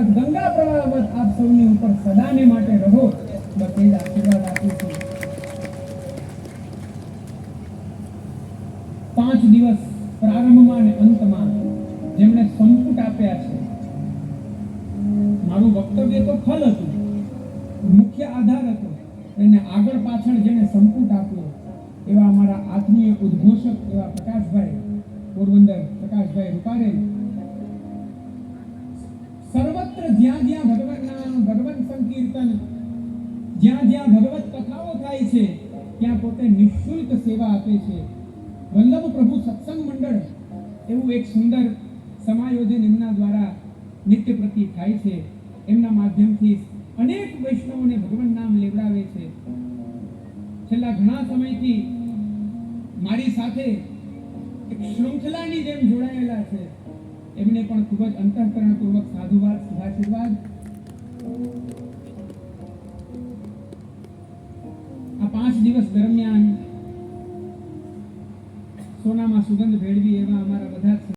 પ્રવાહવત ગંગા પ્રવાહવત આપ સૌની ઉપર સદાને માટે રહો. બસ જ આશીર્વાદ આપું છું. પાંચ દિવસ પ્રારંભમાં અને અંતમાં જેમણે સંકુટ આપ્યા છે. મારું વક્તવ્ય તો ખલ હતું. મુખ્ય આધાર હતો. એને આગળ પાછળ જેને સંકુટ આપ્યો. એવા અમારા આત્મીય ઉદ્ઘોષક એવા પ્રકાશભાઈ પોરબંદર, પ્રકાશભાઈ રૂપારેલ જ્યાં જ્યાં ભગવાન નામ ભગવત સંકીર્તન, જ્યાં જ્યાં ભગવત કથાઓ થાય છે, ત્યાં પોતે નિઃશુલ્ક સેવા આપે છે. વલ્લભ પ્રભુ સત્સંગ મંડળ એવું એક સુંદર સમાયોજન એમના દ્વારા નિત્ય પ્રતિ થાય છે. એમના માધ્યમથી અનેક વૈષ્ણવોને ભગવાન નામ લેવડાવે છે. છેલ્લા ઘણા સમયથી મારી સાથે એક શૃંખલાની જેમ જોડાયેલા છે. એમને પણ ખૂબ જ અંતઃકરણપૂર્વક સાધુવાદ, શુભાશીર્વાદ. આ પાંચ દિવસ દરમિયાન સોનામાં સુગંધ ભેળવી એવા અમારા બધા